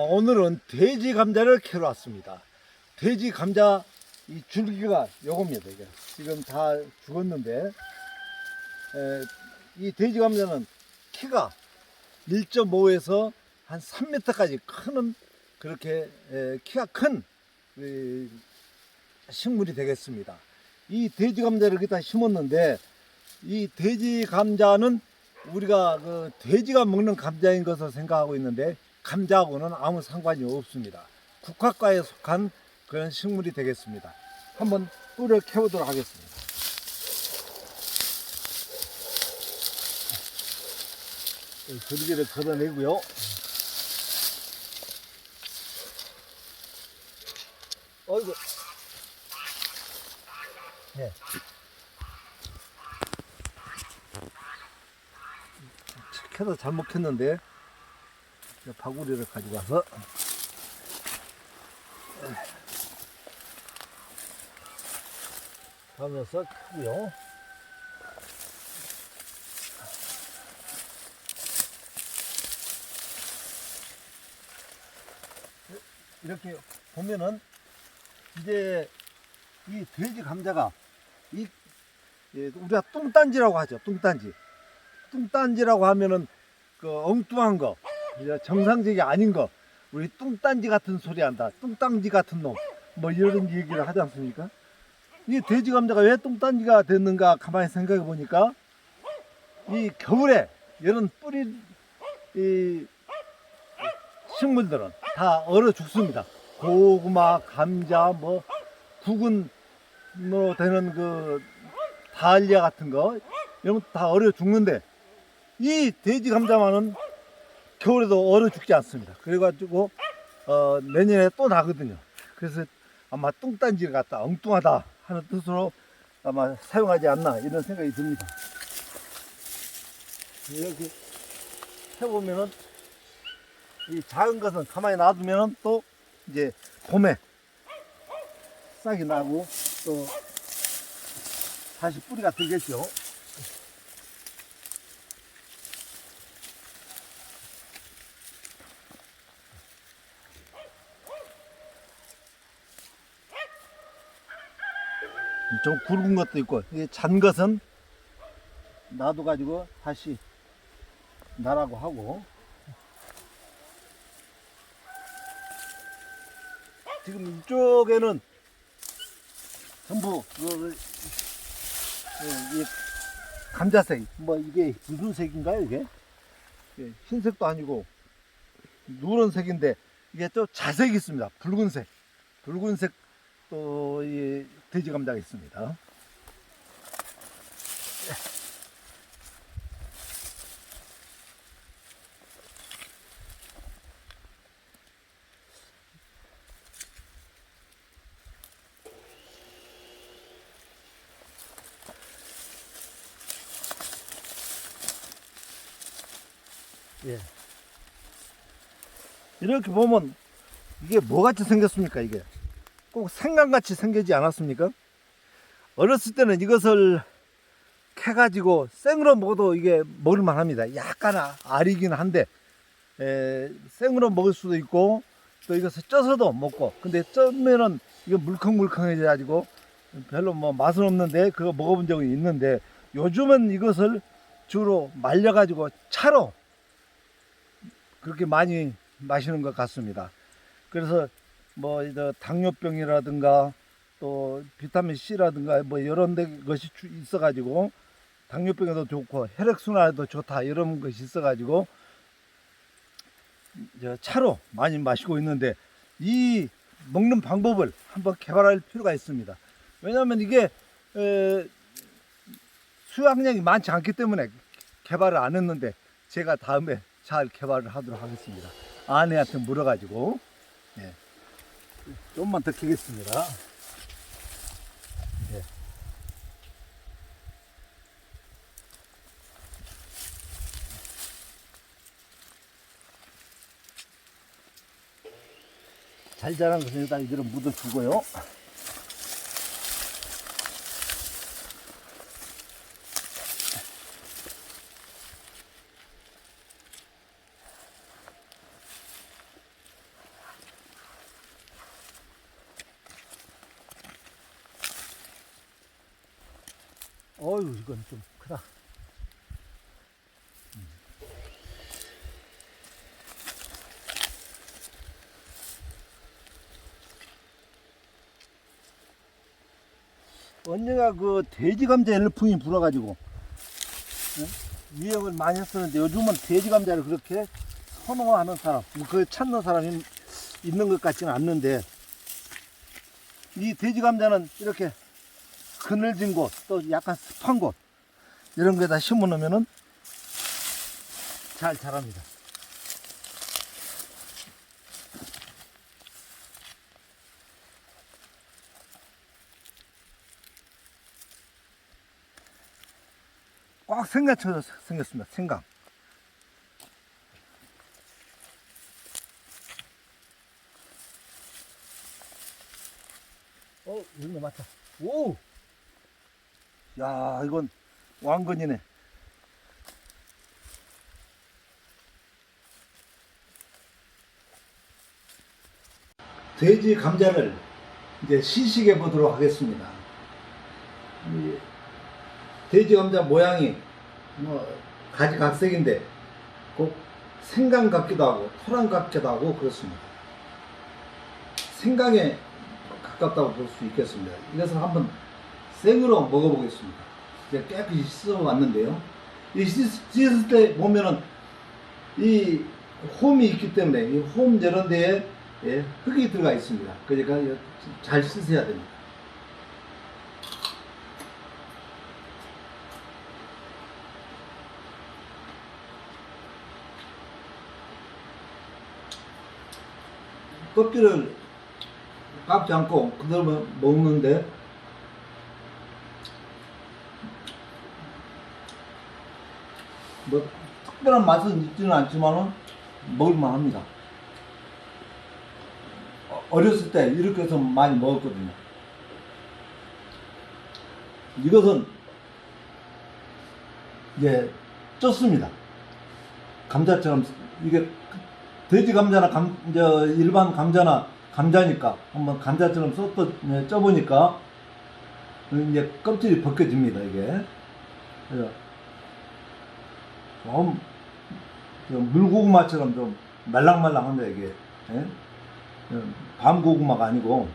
오늘은 돼지 감자를 캐러 왔습니다. 돼지 감자 이 줄기가 요겁니다. 이게 지금 다 죽었는데 에, 이 돼지 감자는 키가 1.5에서 한 3m까지 크는 그렇게 에, 키가 큰 이, 식물이 되겠습니다. 이 돼지 감자를 여기다 심었는데 이 돼지 감자는 우리가 그 돼지가 먹는 감자인 것을 생각하고 있는데 감자하고는 아무 상관이 없습니다. 국화과에 속한 그런 식물이 되겠습니다. 한번 뿔을 캐보도록 하겠습니다. 그리기를 걷어내고요. 어이구. 네. 캐도 잘못 캤는데 저 바구리를 가지고 와서 하면서 크고요. 이렇게 보면은 이제 이 돼지 감자가 이 예, 우리가 뚱딴지라고 하죠. 뚱딴지. 뚱딴지라고 하면은 그 엉뚱한 거, 정상적이 아닌 거, 우리 뚱딴지 같은 소리 한다. 뚱딴지 같은 놈. 뭐 이런 얘기를 하지 않습니까? 이 돼지 감자가 왜 뚱딴지가 됐는가 가만히 생각해 보니까 이 겨울에 이런 뿌리 이 식물들은 다 얼어 죽습니다. 고구마, 감자, 뭐 구근으로 되는 그 다알리아 같은 거 이런 거 다 얼어 죽는데 이 돼지 감자만은 겨울에도 얼어 죽지 않습니다. 그래가지고 어, 내년에 또 나거든요. 그래서 아마 뚱딴지 같다, 엉뚱하다 하는 뜻으로 아마 사용하지 않나 이런 생각이 듭니다. 이렇게 해보면은 이 작은 것은 가만히 놔두면은 또 이제 봄에 싹이 나고 또 다시 뿌리가 들겠죠. 좀 굵은 것도 있고 잔 것은 놔둬 가지고 다시 나라고 하고. 지금 이쪽에는 전부 그, 그, 이 감자색 뭐 이게 무슨 색인가요 이게? 예, 흰색도 아니고 누런색인데 이게 또 자색이 있습니다. 붉은색. 붉은색 또이 돼지 감자가 있습니다 예. 이렇게 보면 이게 뭐같이 생겼습니까 이게 꼭 생강같이 생기지 않았습니까 어렸을 때는 이것을 캐가지고 생으로 먹어도 이게 먹을만 합니다 약간 아- 아리긴 한데 에, 생으로 먹을 수도 있고 또 이것을 쪄서도 먹고 근데 쪄면은 이거 물컹물컹해져 가지고 별로 뭐 맛은 없는데 그거 먹어본 적은 있는데 요즘은 이것을 주로 말려 가지고 차로 그렇게 많이 마시는 것 같습니다. 그래서 뭐 당뇨병이라든가 또 비타민 C라든가 뭐 이런 데 것이 주- 있어 가지고 당뇨병에도 좋고 혈액 순환에도 좋다 이런 것이 있어 가지고 이제 차로 많이 마시고 있는데 이 먹는 방법을 한번 개발할 필요가 있습니다. 왜냐하면 이게 에, 수확량이 많지 않기 때문에 개발을 안 했는데 제가 다음에 잘 개발을 하도록 하겠습니다. 아내한테 물어가지고 예. 좀만 더 키겠습니다. 예. 잘 자란 것은 일단 이대로 묻어주고요. 어유 이건 좀 크다. 언니가 그 돼지 감자 열풍이 불어가지고 응? 유행을 많이 했었는데 요즘은 돼지 감자를 그렇게 선호하는 사람, 그 찾는 사람이 있는 것 같지는 않는데 이 돼지 감자는 이렇게 그늘진 곳, 또 약간 습한 곳 이런 데다 심어 놓으면은 잘 자랍니다. 꽉 생강처럼 생겼습니다. 생강. 어, 이런 거 맞다. 오! 야, 이건 왕건이네. 돼지 감자를 이제 시식해 보도록 하겠습니다. 이 돼지 감자 모양이 뭐 가지각색인데 꼭 생강 같기도 하고 토란 같기도 하고 그렇습니다. 생강에 가깝다고 볼 수 있겠습니다. 이것을 한번 생으로 먹어보겠습니다. 이제 깨끗이 씻어왔는데요. 이 씻, 씻을 때 보면은 이 홈이 있기 때문에 이 홈 이런 데에 예, 흙이 들어가 있습니다. 그러니까 잘 씻어야 됩니다. 껍질을 깎지 않고 그대로 먹는데 뭐 특별한 맛은 있지는 않지만은 먹을만 합니다. 어, 어렸을 때 이렇게 해서 많이 먹었거든요. 이것은 이제 쪘습니다. 감자처럼 이게 돼지 감자나 감, 저 일반 감자나 감자니까 한번 감자처럼 쏟어 쪄보니까 이제 껍질이 벗겨집니다 이게. 좀 물고구마처럼 좀 말랑말랑한데 이게 예? 음, 밤고구마가 아니고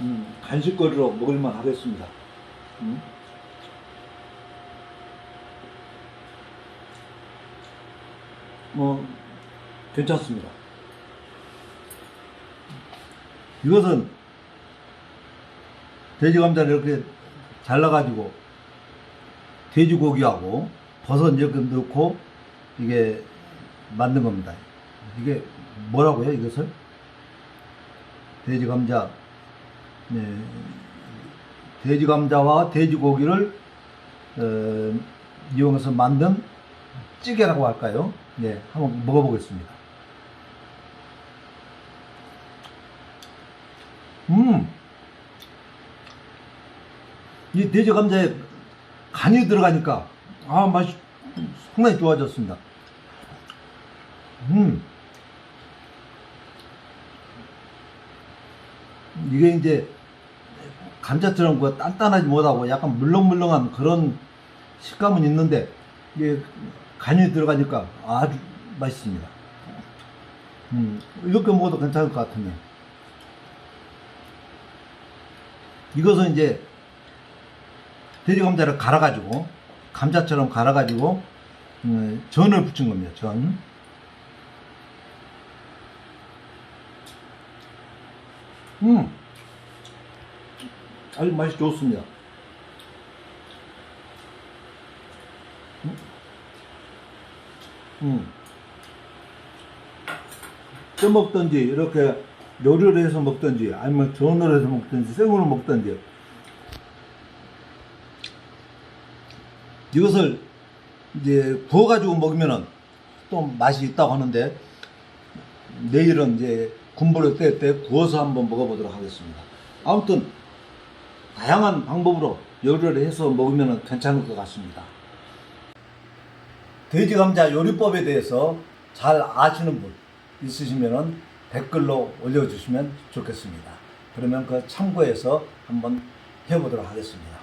음, 간식거리로 먹을만 하겠습니다. 음. 뭐 괜찮습니다. 이것은 돼지 감자를 이렇게 잘라가지고 돼지고기하고 버섯 이렇게 넣고 이게 만든 겁니다. 이게 뭐라고요? 이것을 돼지 감자, 네, 돼지 감자와 돼지고기를 어, 이용해서 만든 찌개라고 할까요? 네, 한번 먹어보겠습니다. 음, 이 돼지 감자에 간이 들어가니까 아 맛이 상당히 좋아졌습니다. 음, 이게 이제 감자처럼 그 단단하지 못하고 약간 물렁물렁한 그런 식감은 있는데 이게 간이 들어가니까 아주 맛있습니다. 음, 이렇게 먹어도 괜찮을 것 같은데. 이것은 이제 돼지 감자를 갈아가지고 감자처럼 갈아가지고 음, 전을 붙인 겁니다. 전. 음, 아주 맛이 좋습니다. 음, 음. 쪄 먹든지 이렇게 요리를 해서 먹든지 아니면 전을 해서 먹든지 생으로 먹든지 이것을 이제 구워가지고 먹으면은 또 맛이 있다고 하는데 내일은 이제 군부를 뗄 때 구워서 한번 먹어보도록 하겠습니다. 아무튼 다양한 방법으로 요리를 해서 먹으면 괜찮을 것 같습니다. 돼지 감자 요리법에 대해서 잘 아시는 분, 있으시면은 댓글로 올려주시면 좋겠습니다. 그러면 그 참고해서 한번 해보도록 하겠습니다.